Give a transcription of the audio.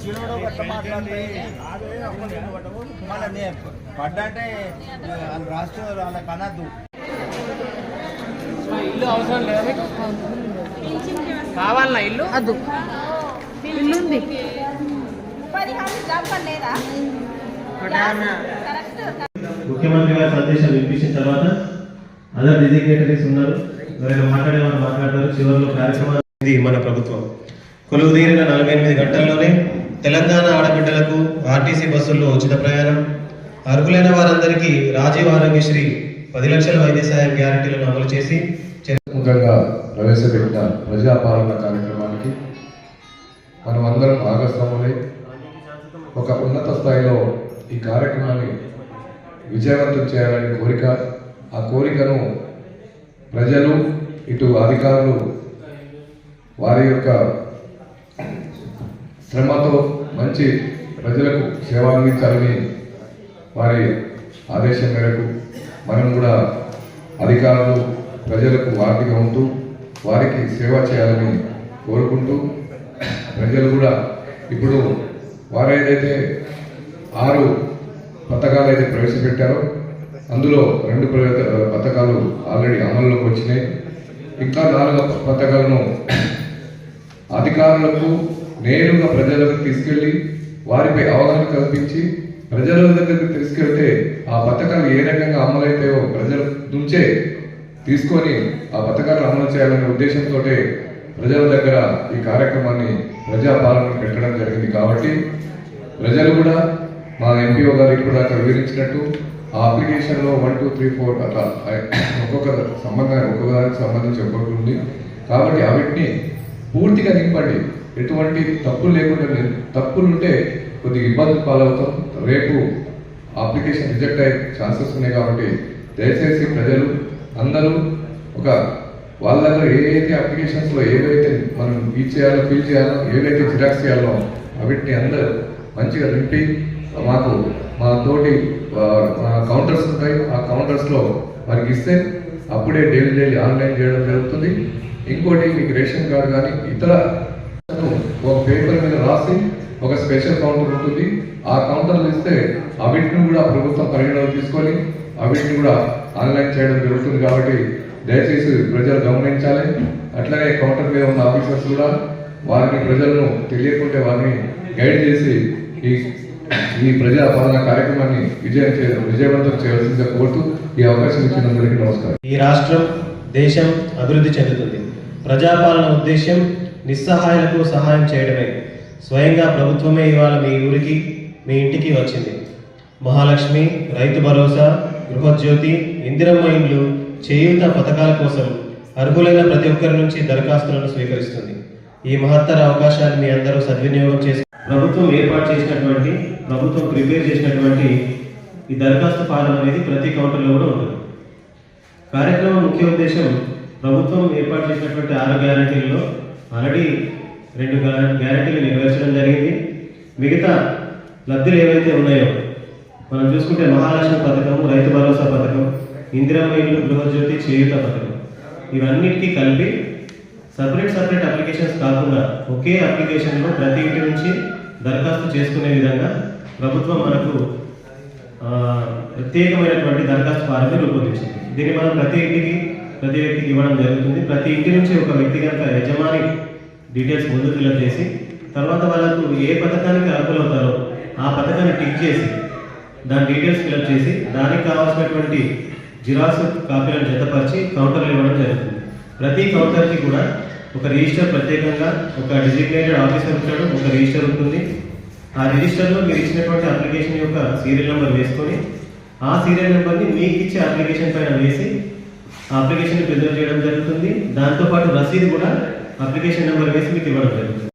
గెలిచినోడు గట్ల మాట్లాడితే మళ్ళీ పడ్డంటే వాళ్ళు రాష్ట్రం వాళ్ళ కనద్దు ఇల్లు అవసరం లేదా మీకు కావాలనా ఇల్లు? అదు ఇల్లుంది. ఉపాధి హామీ జాబ్ కార్డ్ లేదా కరెక్ట్ ముఖ్యమంత్రి గారి సందేశం వినిపించిన తర్వాత అదర్ డిజిగ్నేటరీస్ ఉన్నారు. మాట్లాడే వాళ్ళు మాట్లాడతారు. చివరిలో కార్యక్రమాలు ఇది మన ప్రభుత్వం. కొలువు తీరిన నలభై ఎనిమిది గంటల్లోనే తెలంగాణ ఆడబిడ్డలకు ఆర్టీసీ బస్సుల్లో ఉచిత ప్రయాణం. అర్హులైన వారందరికీ రాజీవ్ ఆరోగ్యశ్రీ పది లక్షల వైద్య సాయం గ్యారంటీలను అమలు చేసి ముఖ్యంగా ప్రవేశపెట్టిన ప్రజాపాలన కార్యక్రమానికి మనం అందరం భాగస్వాములై ఒక ఉన్నత స్థాయిలో ఈ కార్యక్రమాన్ని విజయవంతం చేయాలనే కోరిక ఆ కోరికను ప్రజలు ఇటు అధికారులు వారి యొక్క శ్రమతో మంచి ప్రజలకు సేవ అందించాలని వారి ఆదేశం మేరకు మనం కూడా అధికారులు ప్రజలకు వార్తగా ఉంటూ వారికి సేవ చేయాలని కోరుకుంటూ ప్రజలు కూడా ఇప్పుడు వారు ఏదైతే ఆరు పథకాలు అయితే ప్రవేశపెట్టారో అందులో రెండు పథకాలు ఆల్రెడీ అమల్లోకి వచ్చినాయి. ఇంకా నాలుగు పథకాలను అధికారులకు నేరుగా ప్రజలకు తీసుకెళ్ళి వారిపై అవగాహన కల్పించి ప్రజల దగ్గరికి తీసుకెళ్తే ఆ పథకాలు ఏ రకంగా అమలైతాయో ప్రజల నుంచే తీసుకొని ఆ పథకాలను అమలు చేయాలనే ఉద్దేశంతో ప్రజల దగ్గర ఈ కార్యక్రమాన్ని ప్రజాపాలన పెట్టడం జరిగింది కాబట్టి ప్రజలు కూడా మా ఎంపీఓ గారు ఇప్పుడు అక్కడ వివరించినట్టు ఆ అప్లికేషన్లో వన్ టూ త్రీ ఫోర్ అట్లా ఒక్కొక్క సంబంధం ఒక్కొక్క దానికి సంబంధించి ఒక్కొక్కటి ఉంది. కాబట్టి అవిటిని పూర్తిగా నింపండి. ఎటువంటి తప్పులు లేకుండా లేదు తప్పులు ఉంటే కొద్దిగా ఇబ్బందులు పాలవుతాం. రేపు అప్లికేషన్ రిజెక్ట్ అయ్యే ఛాన్సెస్ ఉన్నాయి కాబట్టి దయచేసి ప్రజలు అందరూ ఒక వాళ్ళ దగ్గర ఏవైతే అప్లికేషన్స్లో ఏవైతే మనం ఫీల్ చేయాలో ఫీల్ చేయాలో ఏవైతే జిరాక్స్ చేయాలో అవిటిని అందరూ మంచిగా నింపి మాకు మా తోటి కౌంటర్స్ ఉంటాయి. ఆ కౌంటర్స్లో వారికి ఇస్తే అప్పుడే డైలీ డైలీ ఆన్లైన్ చేయడం జరుగుతుంది. ఇంకోటి మీకు రేషన్ కార్డు కానీ ఇతర ఒక పేపర్ మీద రాసి ఒక స్పెషల్ కౌంటర్ ఉంటుంది. ఆ కౌంటర్లు ఇస్తే అవిటిని కూడా ప్రభుత్వం పరిగణలోకి తీసుకొని అవిటిని కూడా ఆన్లైన్ చేయడం జరుగుతుంది కాబట్టి దయచేసి ప్రజలు గమనించాలి. అట్లనే కౌంటర్ మీద ఉన్న ఆఫీసర్స్ కూడా వారిని ప్రజలను తెలియకుంటే వారిని గైడ్ చేసి ఈ ఈ ప్రజా పాలన కార్యక్రమాన్ని విజయం చేయడం విజయవంతం చేయాల్సిందిగా కోరుతూ ఈ అవకాశం ఇచ్చినందరికీ నమస్కారం. ఈ రాష్ట్రం దేశం అభివృద్ధి చెందుతుంది. ప్రజాపాలన ఉద్దేశ్యం నిస్సహాయులకు సహాయం చేయడమే. స్వయంగా ప్రభుత్వమే ఇవాళ మీ ఊరికి మీ ఇంటికి వచ్చింది. మహాలక్ష్మి రైతు భరోసా గృహజ్యోతి ఇందిరమ్మ ఇండ్లు చేయూత పథకాల కోసం అర్హులైన ప్రతి ఒక్కరి నుంచి దరఖాస్తులను స్వీకరిస్తుంది. ఈ మహత్తర అవకాశాన్ని మీ అందరూ సద్వినియోగం చేసి ప్రభుత్వం ఏర్పాటు చేసినటువంటి ప్రభుత్వం ప్రిపేర్ చేసినటువంటి ఈ దరఖాస్తు ఫారం అనేది ప్రతి కౌంటర్లో కూడా ఉంటుంది. కార్యక్రమం ముఖ్య ఉద్దేశం ప్రభుత్వం ఏర్పాటు చేసినటువంటి ఆరు గ్యారంటీల్లో ఆల్రెడీ రెండు గ్యార- గ్యారంటీలు నెరవేర్చడం జరిగింది. మిగతా లబ్ధులు ఏవైతే ఉన్నాయో మనం చూసుకుంటే మహాలక్ష్మి పథకం రైతు భరోసా పథకం ఇందిరమ్మ ఇల్లు గృహజ్యోతి చేయుత పథకం ఇవన్నిటికీ కలిపి సపరేట్ సపరేట్ అప్లికేషన్స్ కాకుండా ఒకే అప్లికేషన్లో ప్రతి ఇంటి నుంచి దరఖాస్తు చేసుకునే విధంగా ప్రభుత్వం మనకు ప్రత్యేకమైనటువంటి దరఖాస్తు ఫారంని రూపొందించింది. దీన్ని మనం ప్రతి ఇంటికి ప్రతి వ్యక్తికి ఇవ్వడం జరుగుతుంది. ప్రతి ఇంటి నుంచి ఒక వ్యక్తి కనుక యజమాని డీటెయిల్స్ ముందు ఫిల్అప్ చేసి తర్వాత వాళ్ళకు ఏ పథకానికి అర్హులవుతారో ఆ పథకాన్ని టిక్ చేసి దాని డీటెయిల్స్ ఫిల్అప్ చేసి దానికి కావాల్సినటువంటి జిరాక్స్ కాపీలను జతపరిచి కౌంటర్లు ఇవ్వడం జరుగుతుంది. ప్రతి కౌంటర్కి కూడా ఒక రిజిస్టర్ ప్రత్యేకంగా ఒక డిజిగ్నేటెడ్ ఆఫీసర్ ఉంటాడు. ఒక రిజిస్టర్ ఉంటుంది. ఆ రిజిస్టర్లో మీరు ఇచ్చినటువంటి అప్లికేషన్ యొక్క సీరియల్ నెంబర్ వేసుకొని ఆ సీరియల్ నెంబర్ని మీకు ఇచ్చే అప్లికేషన్ పైన వేసి అప్లికేషన్ ప్రిజర్వ్ చేయడం జరుగుతుంది. దాంతోపాటు రసీదు కూడా అప్లికేషన్ నెంబర్ వేసి మీకు ఇవ్వడం జరుగుతుంది.